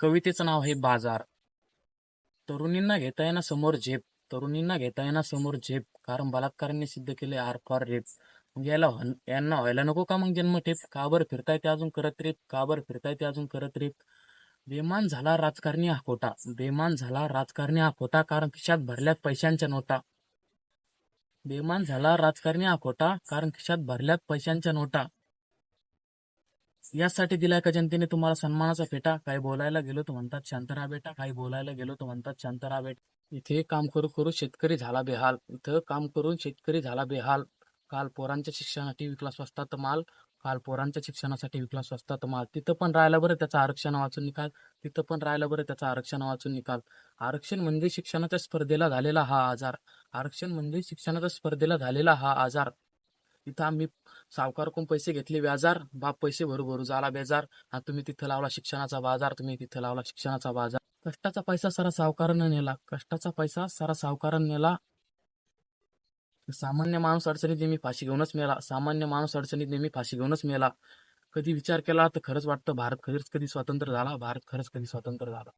कवितेचं नाव आहे बाजार. तरुणींना घेता येणार समोर झेप. तरुणींना घेता येणार समोर झेप. कारण बलात्कारांनी सिद्ध केले आर फॉर रेप. मग याला यांना व्हायला नको का मग जन्मठेप? का बरं फिरताय ते अजून करत रेप? का बरं फिरताय ते अजून करत रेप? बेमान झाला राजकारणी हा खोटा. बेमान झाला राजकारणी हा खोटा कारण खिशात भरल्यात पैशांच्या नोटा. बेमान झाला राजकारणी हा खोटा कारण खिशात भरल्यात पैशांच्या नोटा. यासाठी दिलाय का जनतेने तुम्हाला सन्मानाचा फेटा? काही बोलायला गेलो तर म्हणतात शांतरा बेटा. काही बोलायला गेलो तर म्हणतात शांतरा बेटा. इथे काम करू करू शेतकरी झाला बेहाल. इथं काम करून शेतकरी झाला बेहाल. काल पोरांच्या शिक्षणासाठी विकला स्वस्तात माल. काल पोरांच्या शिक्षणासाठी विकला स्वस्तात माल. तिथं पण राहिलं बरं त्याचं आरक्षण वाचून निकाल. तिथं पण राहिलं बरं त्याचं आरक्षण वाचून निकाल. आरक्षण म्हणजे शिक्षणाच्या स्पर्धेला झालेला हा आजार. आरक्षण म्हणजे शिक्षणाच्या स्पर्धेला झालेला हा आजार. तिथं आम्ही सावकारकडून पैसे घेतले व्याजार बाप पैसे भरू भरू झाला बेजार. हा तुम्ही तिथं लावला शिक्षणाचा बाजार तुम्ही तिथं लावला शिक्षणाचा बाजार. कष्टाचा पैसा सारा सावकारानं नेला. कष्टाचा पैसा सारा सावकारानं नेला. सामान्य माणूस अडचणीत नेहमी फाशी घेऊनच मेला. सामान्य माणूस अडचणीत नेहमी फाशी घेऊनच मेला. कधी विचार केला तर खरंच वाटतं भारत खरंच कधी स्वतंत्र झाला? भारत खरंच कधी स्वतंत्र झाला?